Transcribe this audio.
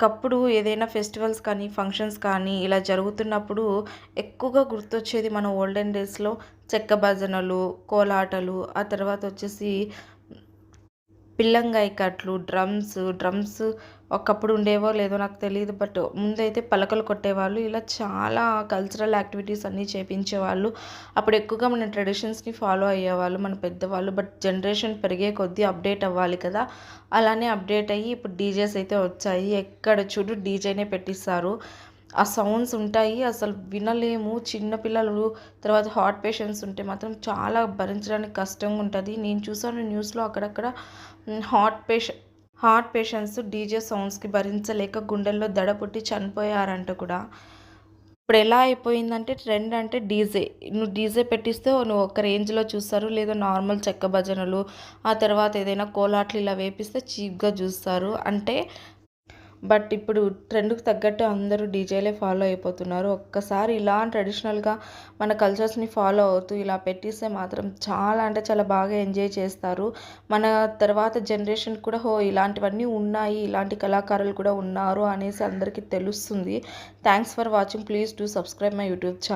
ఒకప్పుడు ఏదైనా ఫెస్టివల్స్ కానీ ఫంక్షన్స్ కానీ ఇలా జరుగుతున్నప్పుడు ఎక్కువగా గుర్తొచ్చేది మన ఓల్డెన్ డేస్లో చెక్క భజనలు కోలాటలు ఆ తర్వాత వచ్చేసి పిల్లంగాయి కట్లు డ్రమ్స్ డ్రమ్స్ ఒకప్పుడు ఉండేవో లేదో నాకు తెలియదు బట్ ముందైతే పలకలు కొట్టేవాళ్ళు. ఇలా చాలా కల్చరల్ యాక్టివిటీస్ అన్నీ చేపించేవాళ్ళు. అప్పుడు ఎక్కువగా మన ట్రెడిషన్స్ని ఫాలో అయ్యేవాళ్ళు మన పెద్దవాళ్ళు. బట్ జనరేషన్ పెరిగే కొద్దీ అప్డేట్ అవ్వాలి కదా. అలానే అప్డేట్ అయ్యి ఇప్పుడు డీజేస్ అయితే వచ్చాయి. ఎక్కడ చూడు డీజేనే పెట్టిస్తారు. ఆ సౌండ్స్ ఉంటాయి అసలు వినలేము. చిన్నపిల్లలు తర్వాత హార్ట్ పేషెంట్స్ ఉంటే మాత్రం చాలా భరించడానికి కష్టంగా ఉంటుంది. నేను చూసాను న్యూస్లో అక్కడక్కడ heart patient heart patients DJ సౌండ్స్కి భరించలేక గుండెల్లో దడ పుట్టి చనిపోయారంట కూడా. ఇప్పుడు ఎలా అయిపోయిందంటే ట్రెండ్ అంటే డీజే నువ్వు డీజే పెట్టిస్తే నువ్వు ఒక రేంజ్లో చూస్తారు లేదా నార్మల్ చెక్క భజనలు ఆ తర్వాత ఏదైనా కోలాట్లు ఇలా వేపిస్తే చీప్గా చూస్తారు. అంటే బట్ ఇప్పుడు ట్రెండ్కి తగ్గట్టు అందరూ డీజేలే ఫాలో అయిపోతున్నారు. ఒక్కసారి ఇలా ట్రెడిషనల్గా మన కల్చర్స్ని ఫాలో అవుతూ ఇలా పెట్టిస్తే మాత్రం చాలా అంటే చాలా బాగా ఎంజాయ్ చేస్తారు. మన తర్వాత జనరేషన్ కూడా హో ఇలాంటివన్నీ ఉన్నాయి ఇలాంటి కళాకారులు కూడా ఉన్నారు అనేసి అందరికీ తెలుస్తుంది. Thanks for watching. Please do subscribe my YouTube channel